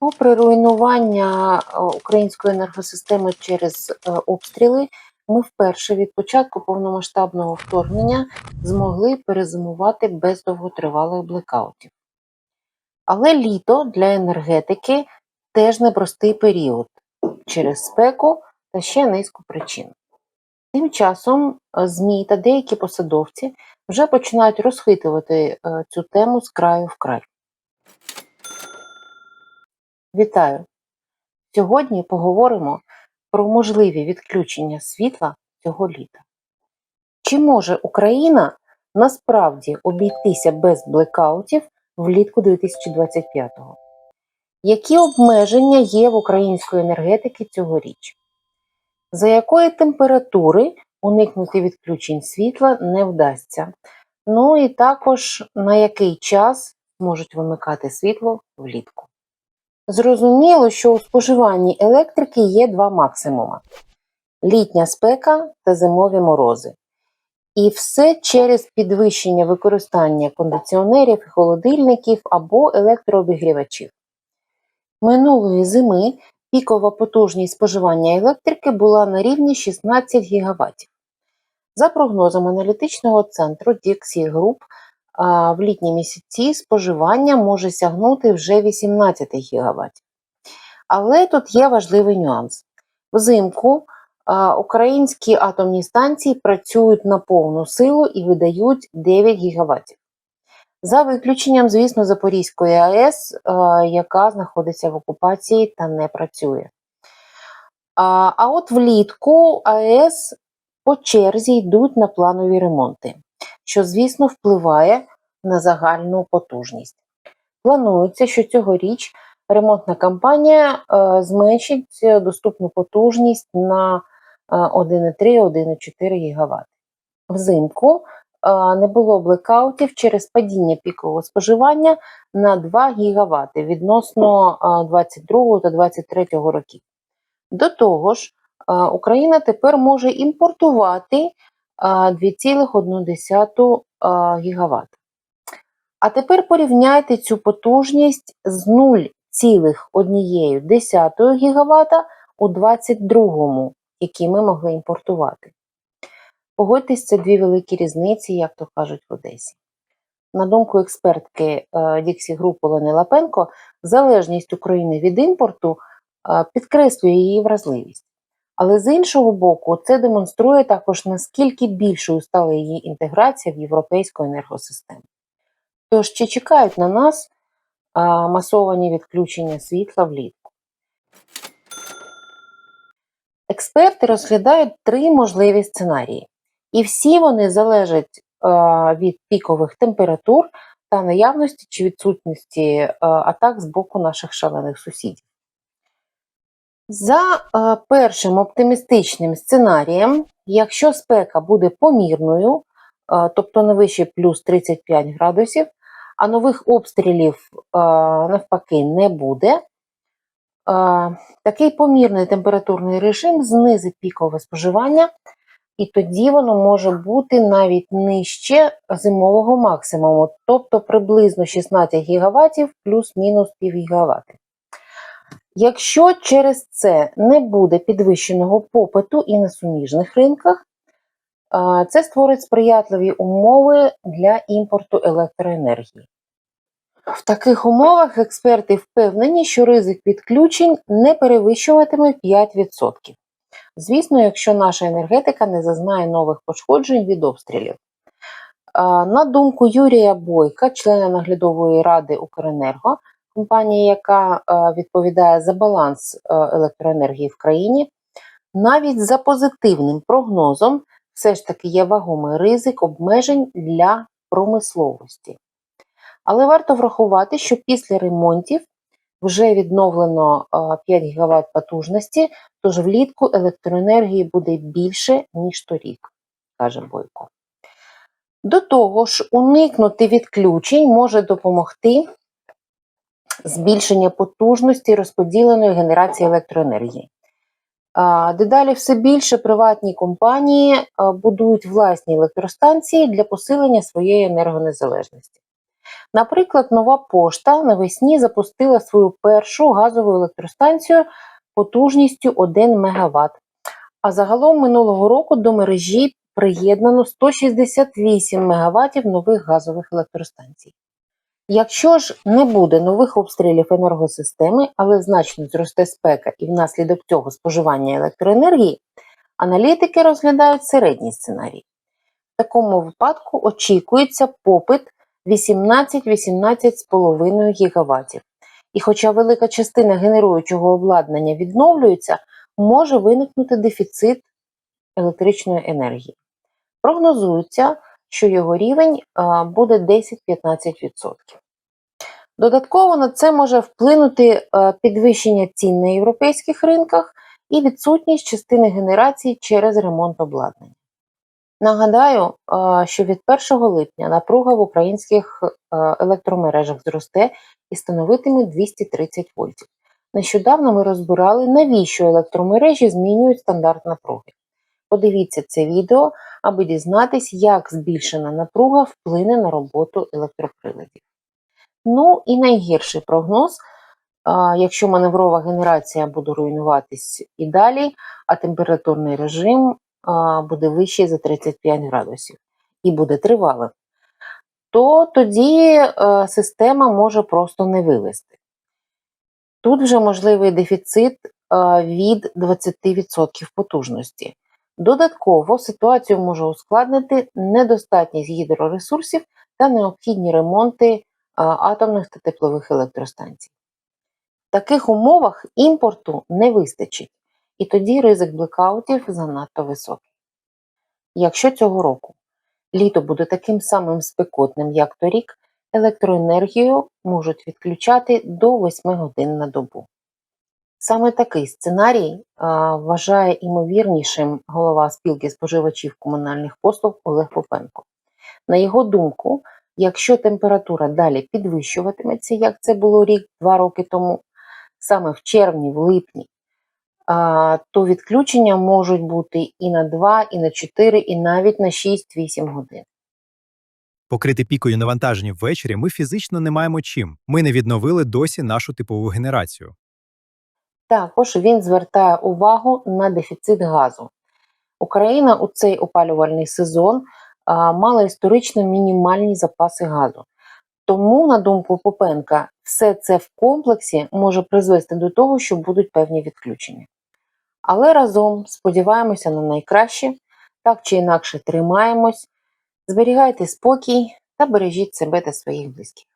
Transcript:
Попри руйнування е, української енергосистеми через е, обстріли, ми вперше від початку повномасштабного вторгнення змогли перезимувати без довготривалих блекаутів. Але літо для енергетики теж непростий період через спеку та ще низку причин. Тим часом е, ЗМІ та деякі посадовці вже починають розхитувати цю тему з краю в край. Вітаю! Сьогодні поговоримо про можливі відключення світла цього літа. Чи може Україна насправді обійтися без блекаутів влітку 2025-го? Які обмеження є в української енергетики цьогоріч? За якої температури уникнути відключень світла не вдасться? Ну і також на який час можуть вимикати світло влітку? Зрозуміло, що у споживанні електрики є два максимуми: літня спека та зимові морози. І все через підвищення використання кондиціонерів, холодильників або електрообігрівачів. Минулої зими пікова потужність споживання електрики була на рівні 16 ГВт. За прогнозами аналітичного центру Dixie Group, в літні місяці споживання може сягнути вже 18 ГВт. Але тут є важливий нюанс. Взимку українські атомні станції працюють на повну силу і видають 9 ГВт. За виключенням, звісно, Запорізької АЕС, яка знаходиться в окупації та не працює. А от влітку АЕС по черзі йдуть на планові ремонти, що, звісно, впливає на загальну потужність. Планується, що цьогоріч ремонтна кампанія е, зменшить доступну потужність на е, 1,3-1,4 ГВт. Взимку е, не було блекаутів через падіння пікового споживання на 2 ГВт відносно е, 22 та 23 років. До того ж, е, Україна тепер може імпортувати е, 2,1 ГВт. А тепер порівняйте цю потужність з 0,1 ГВт у 22-му, який ми могли імпортувати. Погодьтесь, це дві великі різниці, як то кажуть в Одесі. На думку експертки е, Dixie Group Олени Лапенко, залежність України від імпорту е, підкреслює її вразливість. Але з іншого боку, це демонструє також, наскільки більшою стала її інтеграція в європейську енергосистему. Тож, чи чекають на нас а, масовані відключення світла влітку? Експерти розглядають три можливі сценарії, і всі вони залежать а, від пікових температур та наявності чи відсутності а, атак з боку наших шалених сусідів. За а, першим оптимістичним сценарієм, якщо спека буде помірною, тобто не вище плюс 35 градусів, а нових обстрілів навпаки не буде, такий помірний температурний режим знизить пікове споживання, і тоді воно може бути навіть нижче зимового максимуму, тобто приблизно 16 ГВт плюс-мінус пів ГВт. Якщо через це не буде підвищеного попиту і на суміжних ринках, це створить сприятливі умови для імпорту електроенергії. В таких умовах експерти впевнені, що ризик відключень не перевищуватиме 5%. Звісно, якщо наша енергетика не зазнає нових пошкоджень від обстрілів. На думку Юрія Бойка, члена наглядової ради Укренерго, компанії, яка відповідає за баланс електроенергії в країні, навіть за позитивним прогнозом все ж таки є вагомий ризик обмежень для промисловості. Але варто врахувати, що після ремонтів вже відновлено е, 5 ГВт потужності, тож влітку електроенергії буде більше, ніж торік, каже Бойко. До того ж, уникнути відключень може допомогти збільшення потужності розподіленої генерації електроенергії. Дедалі все більше приватні компанії будують власні електростанції для посилення своєї енергонезалежності. Наприклад, нова пошта навесні запустила свою першу газову електростанцію потужністю 1 МВт. А загалом минулого року до мережі приєднано 168 МВт нових газових електростанцій. Якщо ж не буде нових обстрілів енергосистеми, але значно зросте спека і внаслідок цього споживання електроенергії, аналітики розглядають середній сценарій. В такому випадку очікується попит 18-18,5 ГВт. І хоча велика частина генеруючого обладнання відновлюється, може виникнути дефіцит електричної енергії. Прогнозується, що його рівень буде 10-15%. Додатково на це може вплинути е, підвищення цін на європейських ринках і відсутність частини генерації через ремонт обладнання. Нагадаю, е, що від 1 липня напруга в українських е, електромережах зросте і становитиме 230 вольтів. Нещодавно ми розбирали, навіщо електромережі змінюють стандарт напруги. Подивіться це відео, аби дізнатись, як збільшена напруга вплине на роботу електроприладів. Ну і найгірший прогноз, якщо маневрова генерація буде руйнуватись і далі, а температурний режим буде вищий за 35 градусів і буде тривалим, то тоді е, система може просто не вивести. Тут вже можливий дефіцит е, від 20% потужності. Додатково ситуацію може ускладнити недостатність гідроресурсів та необхідні ремонти атомних та теплових електростанцій. В таких умовах імпорту не вистачить, і тоді ризик блекаутів занадто високий. Якщо цього року літо буде таким самим спекотним, як торік, електроенергію можуть відключати до 8 годин на добу. Саме такий сценарій а, вважає імовірнішим голова спілки споживачів комунальних послуг Олег Попенко. На його думку, якщо температура далі підвищуватиметься, як це було рік-два роки тому, саме в червні, в липні, а, то відключення можуть бути і на 2, і на 4, і навіть на 6-8 годин. Покрити пікою навантаження ввечері ми фізично не маємо чим. Ми не відновили досі нашу типову генерацію. Також він звертає увагу на дефіцит газу. Україна у цей опалювальний сезон мала історично мінімальні запаси газу. Тому, на думку Попенка, все це в комплексі може призвести до того, що будуть певні відключення. Але разом сподіваємося на найкраще, так чи інакше тримаємось, зберігайте спокій та бережіть себе та своїх близьких.